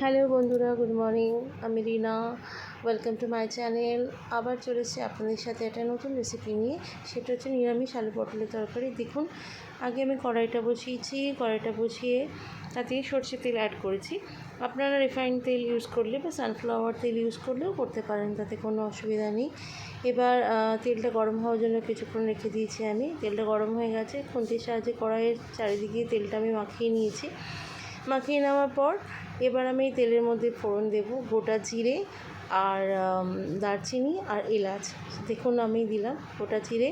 Hello বন্ধুরা, good morning. আমি Rina. Welcome to my channel আবার চলেছি আপনাদের সাথে একটা নতুন রেসিপি নিয়ে। সেটা হচ্ছে নিরামিষ আলু পটলের তরকারি। দেখুন, আগে আমি কড়াইটা বসিয়েছি। কড়াইটা বসিয়ে তাতে সর্ষে তেল অ্যাড করেছি। আপনারা রিফাইন তেল ইউজ করলে বা সানফ্লাওয়ার তেল ইউজ করলেও করতে পারেন, তাতে কোনো অসুবিধা নেই। এবার তেলটা গরম হওয়ার জন্য কিছুক্ষণ রেখে দিয়েছি আমি। তেলটা গরম হয়ে গেছে। খুন্তির সাহায্যে কড়াইয়ের চারিদিকে তেলটা আমি মাখিয়ে নিয়েছি। মাখিয়ে নেওয়ার পর এবার আমি তেলের মধ্যে ফোড়ন দেব, গোটা জিরে আর দারচিনি আর এলাচ। দেখুন আমি দিলাম গোটা জিরে।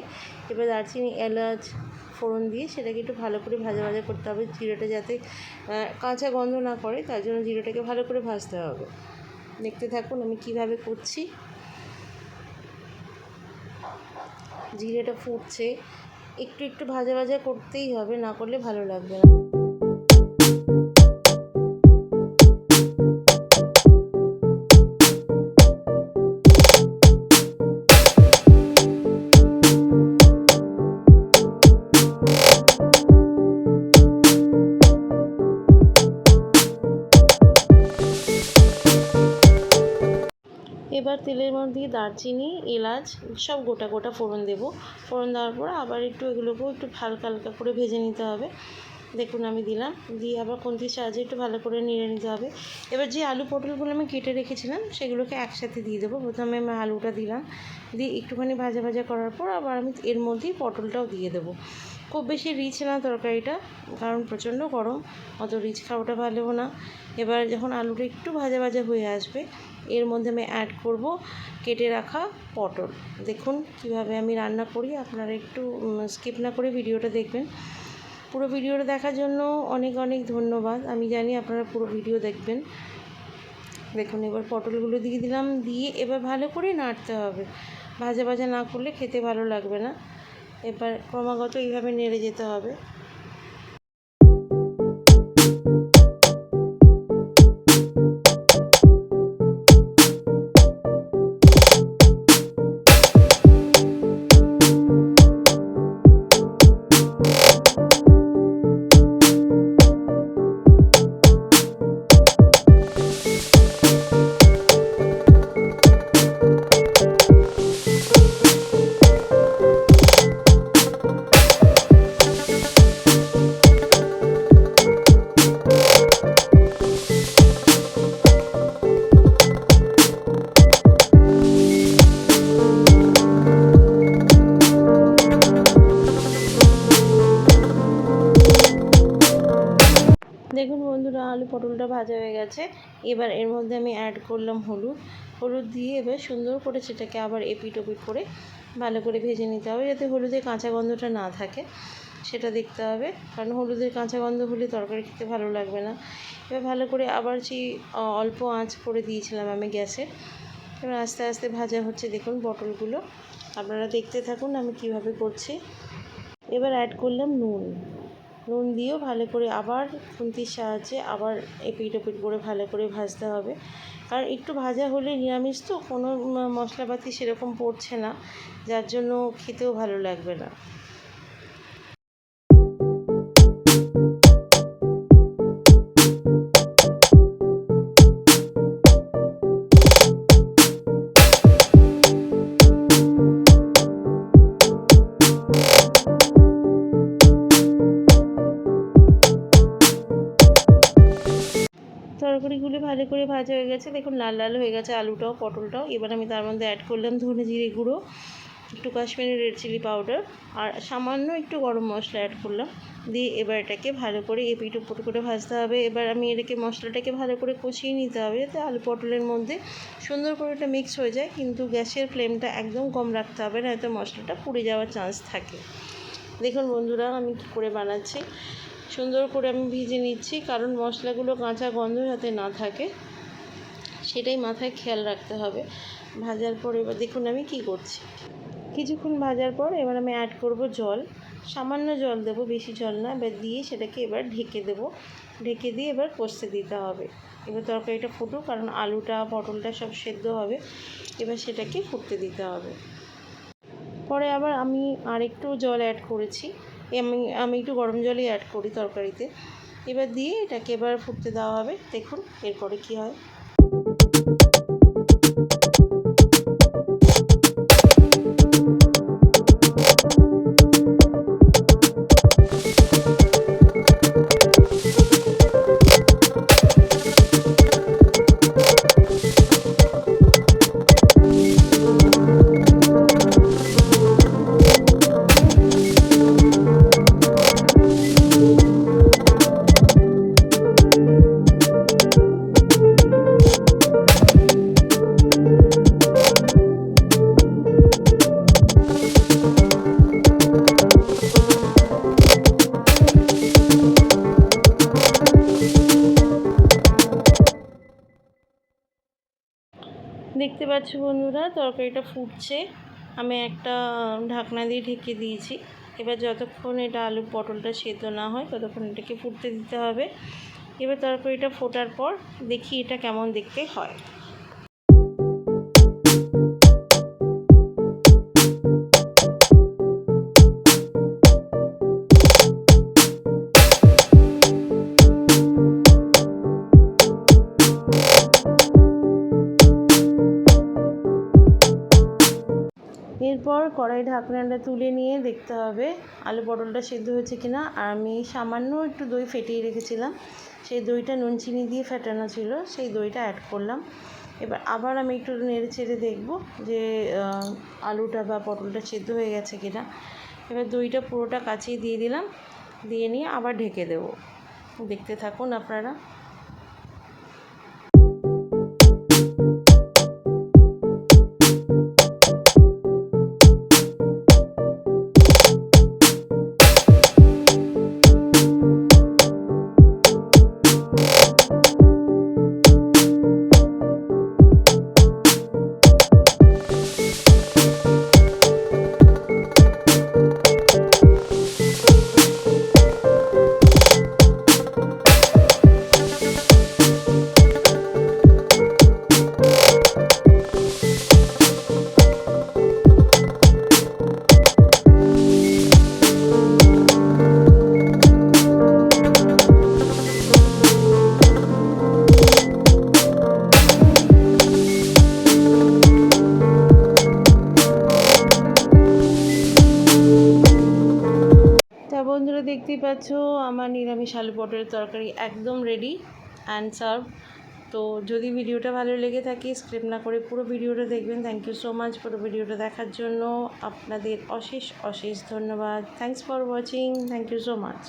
এবার দারচিনি, এলাচ, ফোড়ন দিয়ে সেটাকে একটু ভালো করে ভাজা ভাজা করতে হবে। জিরেটা যাতে কাঁচা গন্ধ না করে, তার জন্য জিরেটাকে ভালো করে ভাজতে হবে। দেখতে থাকুন আমি কীভাবে করছি। জিরেটা ফুটছে। একটু একটু ভাজা ভাজা করতেই হবে, না করলে ভালো লাগবে না। এবার তেলের মধ্যে দারচিনি, এলাচ, সব গোটা গোটা ফোড়ন দেব। ফোড়ন দেওয়ার পর আবার একটু এগুলোকেও একটু হালকা হালকা করে ভেজে নিতে হবে। দেখুন আমি দিলাম। দিয়ে আবার খুন্তির সাহায্যে একটু ভালো করে নেড়ে নিতে হবে। এবার যে আলু পটলগুলো আমি কেটে রেখেছিলাম, সেগুলোকে একসাথে দিয়ে দেবো। প্রথমে আমি আলুটা দিলাম। দিয়ে একটুখানি ভাজা ভাজা করার পর আবার আমি এর মধ্যেই পটলটাও দিয়ে দেবো। খুব বেশি রিচ না তরকারিটা, কারণ প্রচণ্ড গরম, অত রিচ খাওয়াটা ভালো না। এবার যখন আলুটা একটু ভাজা ভাজা হয়ে আসবে, এর মধ্যে আমি অ্যাড করব কেটে রাখা পটল। দেখুন কীভাবে আমি রান্না করি, আপনারা একটু স্কিপ না করে ভিডিওটা দেখবেন। পুরো ভিডিওটা দেখার জন্য অনেক অনেক ধন্যবাদ। আমি জানি আপনারা পুরো ভিডিও দেখবেন। দেখুন এবার পটলগুলো দিয়ে দিলাম, দিয়ে এবার ভালো করে নাড়তে হবে। ভাজা ভাজা না করলে খেতে ভালো লাগবে না। এবার ক্রমাগত এইভাবে নেড়ে যেতে হবে। পটলটা ভাজা হয়ে গেছে। এবার এর মধ্যে আমি অ্যাড করলাম হলুদ। হলুদ দিয়ে এবার সুন্দর করে সেটাকে আবার এপিট ওপিট করে ভালো করে ভেজে নিতে হবে যাতে হলুদের কাঁচা গন্ধটা না থাকে। সেটা দেখতে হবে। কারণ হলুদের কাঁচা গন্ধ হলে তরকারি খেতে ভালো লাগবে না। এবার ভালো করে আবার সেই অল্প আঁচ করে দিয়েছিলাম আমি গ্যাসে। এবার আস্তে আস্তে ভাজা হচ্ছে দেখুন পটলগুলো। আপনারা দেখতে থাকুন আমি কীভাবে করছি। এবার অ্যাড করলাম নুন। নুন দিয়েও ভালো করে আবার খুন্তির সাহায্যে আবার এপিট ওপিট করে ভালো করে ভাজতে হবে। কারণ একটু ভাজা হলে নিরামিষ তো, কোনো মশলাপাতি সেরকম পড়ছে না, যার জন্য খেতেও ভালো লাগবে না। তরকারিগুলো ভালো করে ভাজা হয়ে গেছে। দেখুন, লাল লাল হয়ে গেছে আলুটাও, পটলটাও। এবার আমি তার মধ্যে অ্যাড করলাম ধনে জিরে গুঁড়ো, একটু কাশ্মীরি রেড চিলি পাউডার আর সামান্য একটু গরম মশলা অ্যাড করলাম। দিয়ে এবার এটাকে ভালো করে এপিট ওপর করে ভাজতে হবে। এবার আমি এটাকে, মশলাটাকে ভালো করে কষিয়ে নিতে হবে যাতে আলু পটলের মধ্যে সুন্দর করে এটা মিক্স হয়ে যায়। কিন্তু গ্যাসের ফ্লেমটা একদম কম রাখতে হবে নয়তো মশলাটা পুড়ে যাওয়ার চান্স থাকে। দেখুন বন্ধুরা, আমি কী করে বানাচ্ছি। সুন্দর করে আমি ভিজে নিচ্ছি, কারণ মশলাগুলো কাঁচা গন্ধ যাতে না থাকে। সেটাই মাথায় খেয়াল রাখতে হবে। ভাজার পর এবার দেখুন আমি কি করছি। কিছুক্ষণ ভাজার পর এবার আমি অ্যাড করব জল। সামান্য জল দেবো, বেশি জল না। এবার দিয়ে সেটাকে এবার ঢেকে দেবো। ঢেকে দিয়ে এবার কষতে দিতে হবে। এবার তরকারিটা ফুটুক, কারণ আলুটা, পটলটা সব সেদ্ধ হবে। এবার সেটাকে ফুটতে দিতে হবে। পরে আবার আমি আরেকটু জল অ্যাড করেছি। আমি আমি একটু গরম জলই অ্যাড করি তরকারিতে। এবার দিয়ে এটাকে এবার ফুটতে দেওয়া হবে। দেখুন, এরপরে কী হয়। দেখতে পাচ্ছ বন্ধুরা, তরকারিটা ফুটছে। আমি একটা ঢাকনা দিয়ে ঢেকে দিয়েছি। এবার যতক্ষণ এটা আলু পটলটা সেদ্ধ না হয়, ততক্ষণ এটাকে ফুটতে দিতে হবে। এবার তরকারিটা ফোটার পর দেখি এটা কেমন দেখতে হয়। কড়াই ঢাকনাটা তুলে নিয়ে দেখতে হবে আলু পটলটা সেদ্ধ হয়েছে কিনা। আর আমি সামান্য একটু দই ফেটিয়ে রেখেছিলাম। সেই দইটা নুন চিনি দিয়ে ফেটানো ছিল, সেই দইটা অ্যাড করলাম। এবার আবার আমি একটু নেড়ে চেড়ে দেখব যে আলুটা বা পটলটা সেদ্ধ হয়ে গেছে কিনা। এবার দইটা পুরোটা কাচিয়ে দিয়ে দিলাম। দিয়ে নিয়ে আবার ঢেকে দেবো। দেখতে থাকুন আপনারা। পাচ্ছ আমার নিরামিষ আলু পটলের তরকারি একদম রেডি অ্যান্ড সার্ভ তো যদি ভিডিওটা ভালো লেগে থাকে স্ক্রিপ না করে পুরো ভিডিওটা দেখবেন। থ্যাংক ইউ সো মাচ পুরো ভিডিওটা দেখার জন্য। আপনাদের অশেষ অশেষ ধন্যবাদ। Thanks for watching thank you so much